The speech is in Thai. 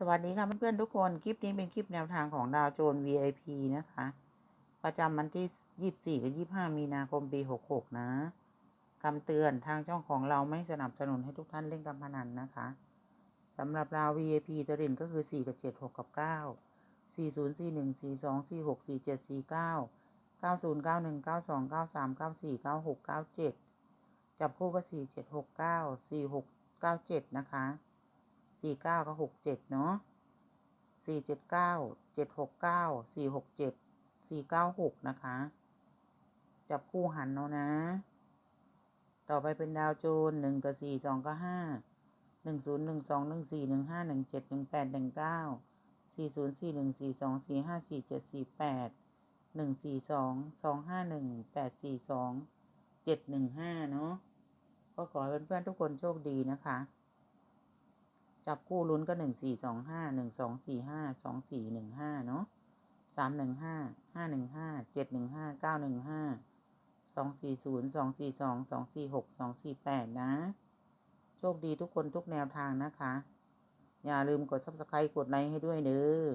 สวัสดีค่ะเพื่อนๆทุกคน คลิปนี้เป็นคลิปแนวทางของดาวโจน VIP นะคะ ประจำวันที่ 24 กับ 25 มีนาคม ปี 66 นะคำเตือนทางช่องของเราไม่สนับสนุนให้ทุกท่านเล่นการพนันนะคะสำหรับดาว VIP ตัวเด่นก็คือ 4 กับ 7 6 กับ 9 40 41 42 46 47 49 90 91 92 93 94 96 97 จับคู่ก็ 4 7 6 9 4 6 9 7 นะคะ สี่เก้ากับหกเจ็ดเนาะสี่เจ็ดเก้าเจ็ดหกเก้าสี่หกเจ็ดสี่เก้าหกนะคะ จับคู่หันเนาะนะ ต่อไปเป็นดาวโจนหนึ่งกับสี่สองกับห้าหนึ่งศูนย์หนึ่งสองหนึ่งสี่หนึ่งห้าหนึ่งเจ็ดหนึ่งแปดหนึ่งเก้าสี่ศูนย์สี่หนึ่งสี่สองสี่ห้าสี่เจ็ดสี่แปดหนึ่งสี่สองสองห้าหนึ่งแปดสี่สองเจ็ดหนึ่งห้าเนาะก็ขอให้เพื่อนๆทุกคนโชคดีนะคะ จับคู่ลุ้นก็หนึ่งสี่สองห้าหนึ่งสองสี่ห้าสองสี่หนึ่งห้าเนาะสามหนึ่งห้าห้าหนึ่งห้าเจ็ดหนึ่งห้าเก้าหนึ่งห้าสองสี่ศูนย์สองสี่สองสองสี่หกสองสี่แปดนะ โชคดีทุกคนทุกแนวทางนะคะ อย่าลืมกด subscribe กดไลค์ให้ด้วยเด้อ